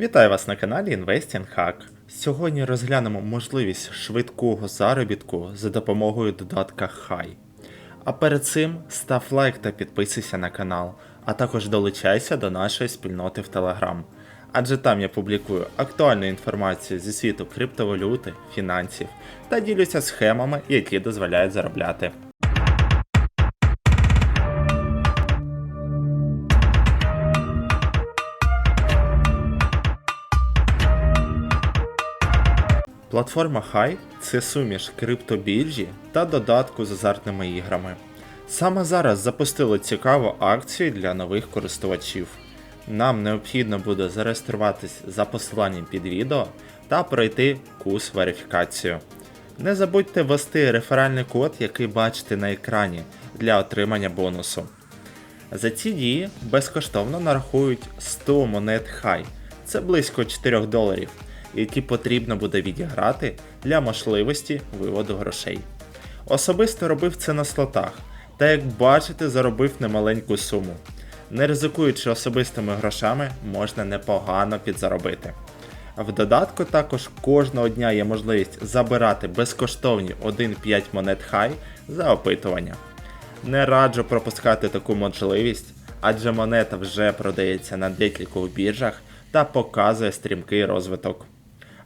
Вітаю вас на каналі Investing Hack. Сьогодні розглянемо можливість швидкого заробітку за допомогою додатка Hi. А перед цим став лайк та підписуйся на канал, а також долучайся до нашої спільноти в Telegram. Адже там я публікую актуальну інформацію зі світу криптовалюти, фінансів та ділюся схемами, які дозволяють заробляти. Платформа Hi це суміш криптобіржі та додатку з азартними іграми. Саме зараз запустили цікаву акцію для нових користувачів. Нам необхідно буде зареєструватись за посиланням під відео та пройти курс верифікацію. Не забудьте ввести реферальний код, який бачите на екрані для отримання бонусу. За ці дії безкоштовно нарахують 100 монет хай, це близько 4 доларів, які потрібно буде відіграти для можливості виводу грошей. Особисто робив це на слотах, та як бачите, заробив немаленьку суму. Не ризикуючи особистими грошами, можна непогано підзаробити. В додатку також кожного дня є можливість забирати безкоштовні 1-5 монет хай за опитування. Не раджу пропускати таку можливість, адже монета вже продається на декількох біржах та показує стрімкий розвиток.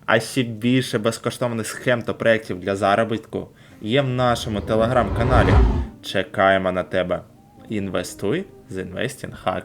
А ще більше безкоштовних схем та проєктів для заробітку є в нашому телеграм-каналі. Чекаємо на тебе. Інвестуй з Investing Hack.